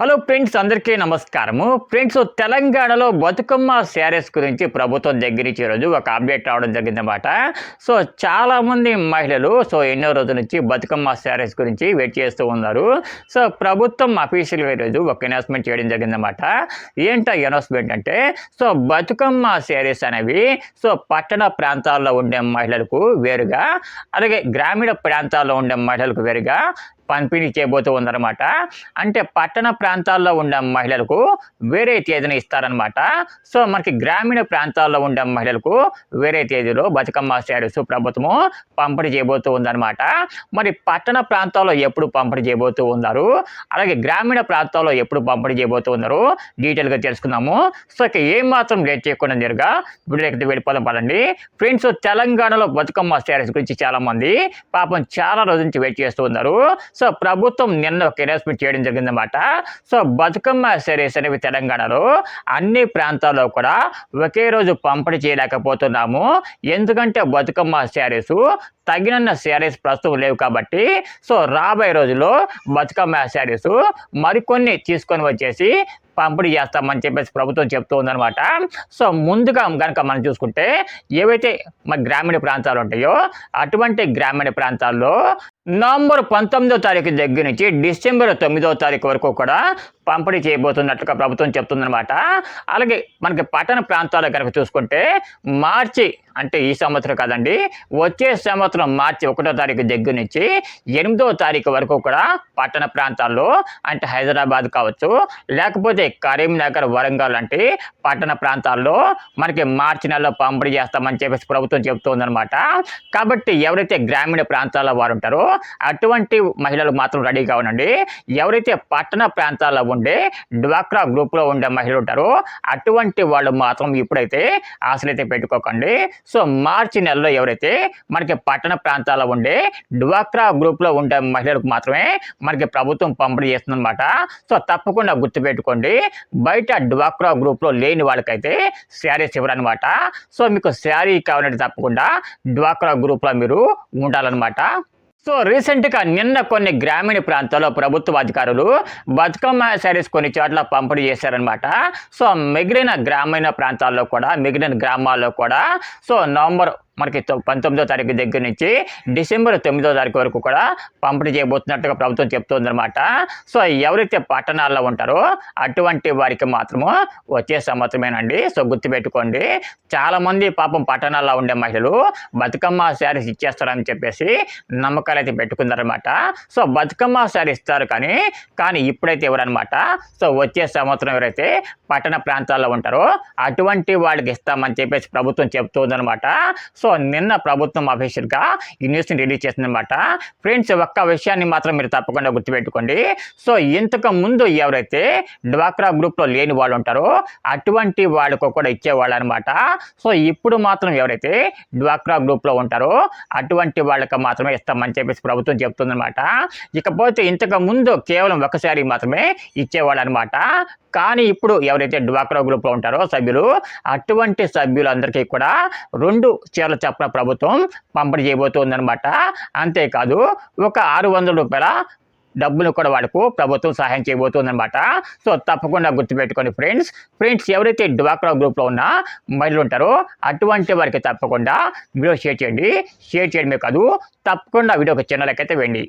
Hello friends అందరికీ నమస్కారము. Friends తెలంగాణలో బతుకమ్మ శారీస్ గురించి ప్రభుత్వం దగ్గర నుంచి ఈరోజు ఒక అప్డేట్ రావడం జరిగిందన్నమాట. సో చాలామంది మహిళలు సో ఎన్నో రోజుల నుంచి బతుకమ్మ శారీస్ గురించి వెయిట్ చేస్తూ ఉన్నారు. సో ప్రభుత్వం అఫీషియల్ ఈరోజు ఒక అనౌన్స్మెంట్ చేయడం జరిగిందన్నమాట. ఏంటో అనౌన్స్మెంట్ అంటే సో బతుకమ్మ శారీస్ అనేవి సో పట్టణ ప్రాంతాల్లో ఉండే మహిళలకు వేరుగా అలాగే గ్రామీణ ప్రాంతాల్లో ఉండే మహిళలకు వేరుగా పంపిణీ చేయబోతూ ఉందన్నమాట. అంటే పట్టణ ప్రాంతాల్లో ఉండే మహిళలకు వేరే తేదీని ఇస్తారనమాట సో మనకి గ్రామీణ ప్రాంతాల్లో ఉండే మహిళలకు వేరే తేదీలో బతుకమ్మ శారీస్ ప్రభుత్వము పంపిణీ చేయబోతూ ఉందన్నమాట. మరి పట్టణ ప్రాంతాల్లో ఎప్పుడు పంపిణీ చేయబోతూ ఉన్నారు? అలాగే గ్రామీణ ప్రాంతాల్లో ఎప్పుడు పంపిణీ చేయబోతూ ఉన్నారు? డీటెయిల్గా తెలుసుకుందాము. సో ఇక ఏం మాత్రం లేట్ చేయకుండా నేరుగా వీడియోకి వెళ్ళిపోదాం పదండి. ఫ్రెండ్స్ తెలంగాణలో బతుకమ్మ శారీస్ గురించి చాలామంది పాపం చాలా రోజుల నుంచి వెయిట్ చేస్తూ ఉన్నారు. సో ప్రభుత్వం నిన్న ఒక అనౌన్స్మెంట్ చేయడం జరిగిందన్నమాట. సో బతుకమ్మ సిరీస్ అనేవి తెలంగాణలో అన్ని ప్రాంతాల్లో కూడా ఒకే రోజు పంపిణీ చేయలేకపోతున్నాము. ఎందుకంటే బతుకమ్మ శారీస్ తగినన్న శారీస్ ప్రస్తుతం లేవు కాబట్టి సో రాబోయే రోజుల్లో బతుకమ్మ శారీస్ మరికొన్ని తీసుకొని వచ్చేసి పంపిణీ చేస్తామని చెప్పేసి ప్రభుత్వం చెప్తూ ఉందన్నమాట. సో ముందుగా కనుక మనం చూసుకుంటే ఏవైతే మన గ్రామీణ ప్రాంతాలు ఉంటాయో అటువంటి గ్రామీణ ప్రాంతాల్లో నవంబర్ పంతొమ్మిదో తారీఖు దగ్గర నుంచి డిసెంబర్ తొమ్మిదో తారీఖు వరకు కూడా పంపిణీ చేయబోతున్నట్లుగా ప్రభుత్వం చెప్తుందన్నమాట. అలాగే మనకి పట్టణ ప్రాంతాలు కనుక చూసుకుంటే మార్చి అంటే ఈ సంవత్సరం కాదండి వచ్చే సంవత్సరం మార్చి ఒకటో తారీఖు దగ్గర నుంచి ఎనిమిదో తారీఖు వరకు కూడా పట్టణ ప్రాంతాల్లో అంటే హైదరాబాద్ కావచ్చు లేకపోతే కరీంనగర్ వరంగల్ లాంటి పట్టణ ప్రాంతాల్లో మనకి మార్చి నెలలో పంపిణీ చేస్తామని చెప్పేసి ప్రభుత్వం చెబుతోందనమాట కాబట్టి ఎవరైతే గ్రామీణ ప్రాంతాల్లో వారు ఉంటారో అటువంటి మహిళలు మాత్రం రెడీగా ఉండండి. ఎవరైతే పట్టణ ప్రాంతాల్లో ఉండే డ్వాక్రా గ్రూప్లో ఉండే మహిళలు ఉంటారు. అటువంటి వాళ్ళు మాత్రం ఇప్పుడైతే ఆశలైతే పెట్టుకోకండి. సో మార్చి నెలలో ఎవరైతే మనకి పట్టణ ప్రాంతాల్లో ఉండే డ్వాక్రా గ్రూప్లో ఉండే మహిళలకు మాత్రమే మనకి ప్రభుత్వం పంపిణీ చేస్తుందన్నమాట. సో తప్పకుండా గుర్తుపెట్టుకోండి. బయట డ్వాక్రా గ్రూప్లో లేని వాళ్ళకైతే శారీస్ ఇవ్వరనమాట సో మీకు శారీ కావాలంటే తప్పకుండా డ్వాక్రా గ్రూప్లో మీరు ఉండాలన్నమాట. సో రీసెంట్గా నిన్న కొన్ని గ్రామీణ ప్రాంతాల్లో ప్రభుత్వ అధికారులు బతుకమ్మ శారీస్ కొన్ని చోట్ల పంపిణీ చేశారనమాట సో మిగిలిన గ్రామీణ ప్రాంతాల్లో కూడా మిగిలిన గ్రామాల్లో కూడా సో నవంబర్ మనకి పంతొమ్మిదో తారీఖు దగ్గర నుంచి డిసెంబర్ తొమ్మిదో తారీఖు వరకు కూడా పంపిణీ చేయబోతున్నట్టుగా ప్రభుత్వం చెప్తుందన్నమాట. సో ఎవరైతే పట్టణాల్లో ఉంటారో అటువంటి వారికి మాత్రము వచ్చే సంవత్సరమేనండి సో గుర్తుపెట్టుకోండి. చాలామంది పాపం పట్టణాల్లో ఉండే మహిళలు బతుకమ్మ శారీస్ ఇచ్చేస్తారని చెప్పేసి నమ్మకాలు అయితే పెట్టుకున్నారనమాట సో బతుకమ్మ శారీ ఇస్తారు కానీ కానీ ఇప్పుడైతే ఎవరనమాట సో వచ్చే సంవత్సరం ఎవరైతే పట్టణ ప్రాంతాల్లో ఉంటారో అటువంటి వాళ్ళకి ఇస్తామని చెప్పేసి ప్రభుత్వం చెప్తుందనమాట సో నిన్న ప్రభుత్వం అఫీషియల్గా ఈ న్యూస్ని రిలీజ్ చేసిందనమాట ఫ్రెండ్స్ ఒక్క విషయాన్ని మాత్రం మీరు తప్పకుండా గుర్తుపెట్టుకోండి. సో ఇంతకు ముందు ఎవరైతే డ్వాక్రా గ్రూప్లో లేని వాళ్ళు ఉంటారో అటువంటి వాళ్ళకు కూడా ఇచ్చేవాళ్ళు అనమాట సో ఇప్పుడు మాత్రం ఎవరైతే డ్వాక్రా గ్రూప్లో ఉంటారో అటువంటి వాళ్ళకి మాత్రమే ఇస్తామని చెప్పేసి ప్రభుత్వం చెప్తుందనమాట ఇకపోతే ఇంతకు ముందు కేవలం ఒకసారి మాత్రమే ఇచ్చేవాళ్ళు అనమాట కానీ ఇప్పుడు ఎవరైతే డ్వాక్రా గ్రూప్లో ఉంటారో సభ్యులు అటువంటి సభ్యులందరికీ కూడా రెండు చీరల చప్పున ప్రభుత్వం పంపిణీ చేయబోతుందన్నమాట. అంతేకాదు ఒక ఆరు వందల రూపాయల డబ్బులు కూడా వాళ్ళకు ప్రభుత్వం సహాయం చేయబోతుందన్నమాట. సో తప్పకుండా గుర్తుపెట్టుకోండి ఫ్రెండ్స్. ఫ్రెండ్స్ ఎవరైతే డ్వాక్రా గ్రూప్లో ఉన్న మహిళలు ఉంటారో అటువంటి వారికి తప్పకుండా వీడియో షేర్ చేయండి. షేర్ చేయడమే కాదు తప్పకుండా వీడియోకి చిన్నలకైతే వెండి